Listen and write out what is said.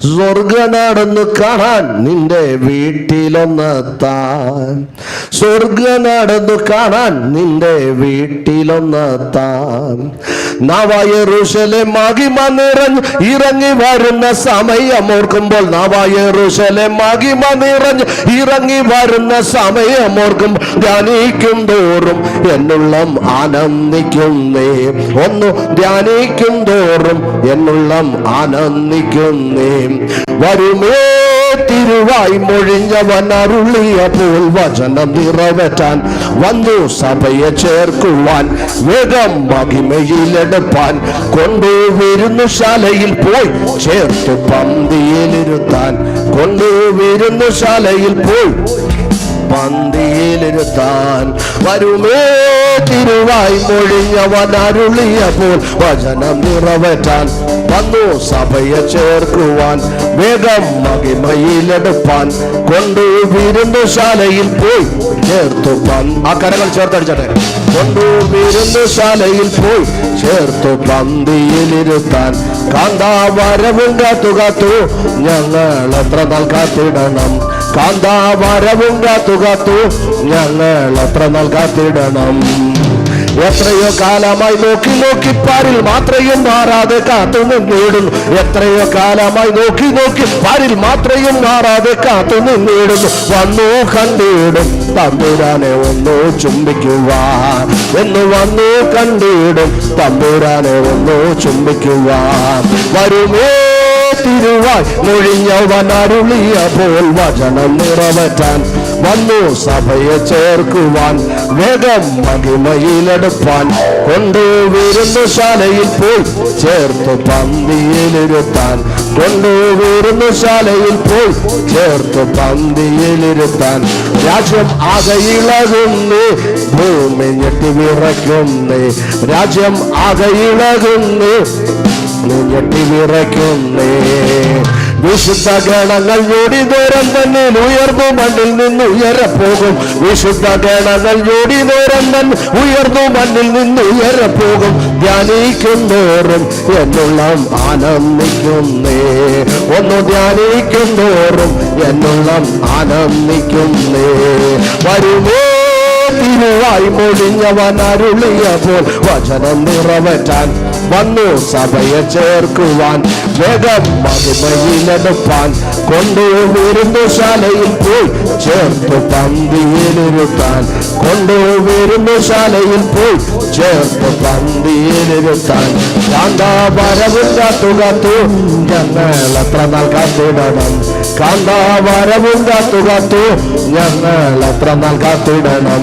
സ്വർഗനാടെന്ന് കാണാൻ നിന്റെ വീട്ടിലൊന്നെത്താൻ. സ്വർഗനാടെന്ന് കാണാൻ നിന്റെ വീട്ടിലൊന്നെത്താൻ. നവായറുശലെ മഹിമ നിറഞ്ഞ് ഇറങ്ങി വരുന്ന സമയം ഓർക്കുമ്പോൾ നവായറുശലെ മഹിമ ഇറങ്ങി വരുന്ന സമയം ഓർക്കും ധ്യാനിക്കും തോറും എന്നുള്ളം ആനന്ദിക്കുന്നേ. ഒന്ന് ധ്യാനിക്കും തോറും എന്നുള്ളം ആനന്ദിക്കുന്നേ. വരുമേ തിരുവായി മൊഴിഞ്ഞവൻ അരുളിയ പോൽ വചനം നിറവേറ്റാൻ വന്നു സഭയെ ചേർക്കുവാൻ വേഗം മഹിമയിലെടുപ്പാൻ കൊണ്ടുവരുന്നു ശാലയിൽ പോയി ചേർത്ത് പന്തിയിലിരുത്താൻ കൊണ്ടുവരുന്നു ശാലയിൽ പോയി പന്തിയിലിരുത്താൻ. വരുമേ തിരുവായി മൊഴിഞ്ഞവൻ അരുളിയപ്പോൾ വചനം നിറവേറ്റാൻ വന്നു സഭയെ ചേർക്കുവാൻ വേഗം മഹിമയിലെടുപ്പാൻ കൊണ്ടു ശാലയിൽ പോയി ചേർത്തു പന്ത് ആ കരങ്ങൾ ചേർത്തടിച്ചട്ടെ കൊണ്ടു ശാലയിൽ പോയി ചേർത്തു പന്തിയിലിരുത്താൻ കാന്താവരവും കാത്തു കാത്തു ഞങ്ങൾ എത്ര നാൾ കാത്തിടണം? കാന്താവരവും കാത്തു കാത്തു ഞങ്ങൾ എത്ര നാൾ കാത്തിടണം? എത്രയോ കാലമായി നോക്കി നോക്കി പാരിൽ മാത്രയും മാറാതെ കാത്തുനിന്ന് നേടുന്നു എത്രയോ കാലമായി നോക്കി നോക്കി പാരിൽ മാത്രയും മാറാതെ കാത്തുനിന്ന് നേടുന്നു വന്നു കണ്ടിടും തമ്പുരാനെ ഒന്നു ചുംബിക്കുവാൻ. എന്ന് വന്നു കണ്ടിടും തമ്പുരാനെ ഒന്നു ചുംബിക്കുവാൻ. വരുമേ തിരുവാய் മൊഴിഞ്ഞവനരുളിയ പോൽ വചനം നിറവറ്റാൻ വന്നു സഭയെ ചേർക്കുവാൻ വേഗം മഹിമയിലെടുപ്പാൻ കൊണ്ടുവരുന്നു ശാലയിൽ പോയി ചേർത്ത് പന്തിയിലിരുത്താൻ കൊണ്ടുവരുന്നു ശാലയിൽ പോയി ചേർത്ത് പന്തിയിലിരുത്താൻ രാജ്യം ആകെ ഇളകുന്നു ഭൂമി ഞെട്ടി വിറയ്ക്കുന്നു. രാജ്യം ആകെ ഇളകുന്നു. ഞെട്ടി വിറയ്ക്കുന്നേ. വിശുദ്ധ ഗണങ്ങൾ ജോടി ദൂരം തന്നെ ഉയർന്നു മണ്ണിൽ നിന്ന് ഉയരപ്പോകും. വിശുദ്ധ ഗണങ്ങൾ ജോടി ദൂരം തന്നെ ഉയർന്നു മണ്ണിൽ നിന്ന് ഉയരപ്പോകും. ധ്യാനിക്കും തോറും ആനന്ദിക്കുന്നേ. ഒന്ന് ധ്യാനിക്കും തോറും എന്നുള്ളം ആനന്ദിക്കുന്നേ. വരുമേ തിരുവായി മൊഴിഞ്ഞവൻ അരുളിയപ്പോൾ വചനം നിറവേറ്റാൻ വന്നു സഭയെ ചേർക്കുവാൻ വേഗം മഹിമയിലെടുപ്പാൻ കൊണ്ടുവരുന്നു ശാലയിൽ പോയി ചേർത്തു പന്തിയിലിരുത്താൻ കൊണ്ടുവരുന്നു ശാലയിൽ പോയി ചേർത്തു പന്തിയിലിരുത്താൻ കാന്താവരവും കാത്തു തൂ ഞങ്ങൾ എത്ര നാൾ കാത്തിടണം. കാന്താവരവും കാത്തു കാത്തു ഞങ്ങൾ അത്ര നാൾ കാത്തിടണം.